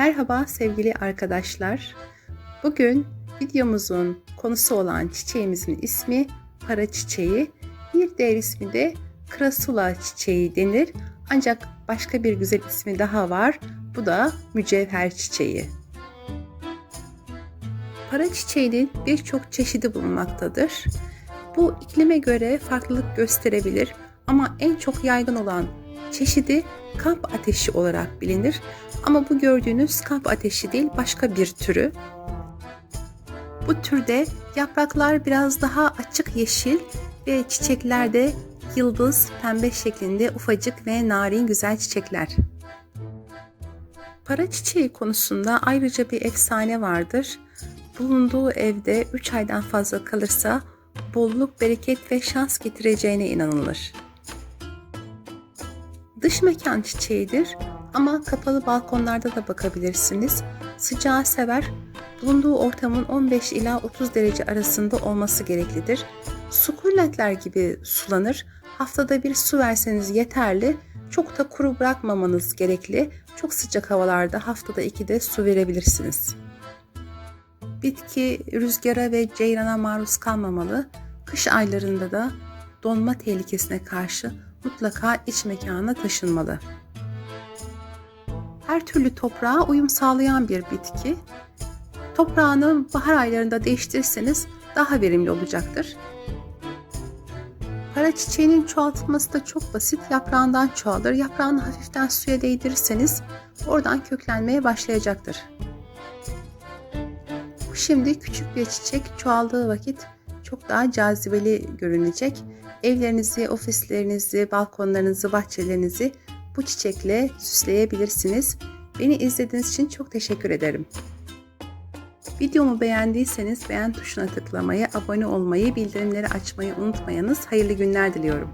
Merhaba sevgili arkadaşlar. Bugün videomuzun konusu olan çiçeğimizin ismi para çiçeği. Bir diğer ismi de krasula çiçeği denir. Ancak başka bir güzel ismi daha var. Bu da mücevher çiçeği. Para çiçeğinin birçok çeşidi bulunmaktadır. Bu iklime göre farklılık gösterebilir ama en çok yaygın olan çeşidi kamp ateşi olarak bilinir. Ama bu gördüğünüz kamp ateşi değil başka bir türü. Bu türde yapraklar biraz daha açık yeşil ve çiçeklerde yıldız pembe şeklinde ufacık ve narin güzel çiçekler. Para çiçeği konusunda ayrıca bir efsane vardır. Bulunduğu evde 3 aydan fazla kalırsa bolluk, bereket ve şans getireceğine inanılır. Dış mekan çiçeğidir ama kapalı balkonlarda da bakabilirsiniz. Sıcağı sever. Bulunduğu ortamın 15 ila 30 derece arasında olması gereklidir. Sukulentler gibi sulanır. Haftada bir su verseniz yeterli. Çok da kuru bırakmamanız gerekli. Çok sıcak havalarda haftada 2'de su verebilirsiniz. Bitki rüzgara ve ceyrana maruz kalmamalı. Kış aylarında da donma tehlikesine karşı mutlaka iç mekana taşınmalı. Her türlü toprağa uyum sağlayan bir bitki. Toprağını bahar aylarında değiştirirseniz daha verimli olacaktır. Para çiçeğinin çoğaltılması da çok basit. Yaprağından çoğalır. Yaprağını hafiften suya değdirirseniz oradan köklenmeye başlayacaktır. Şimdi küçük bir çiçek çoğaldığı vakit çok daha cazibeli görünecek. Evlerinizi, ofislerinizi, balkonlarınızı, bahçelerinizi bu çiçekle süsleyebilirsiniz. Beni izlediğiniz için çok teşekkür ederim. Videomu beğendiyseniz beğen tuşuna tıklamayı, abone olmayı, bildirimleri açmayı unutmayınız. Hayırlı günler diliyorum.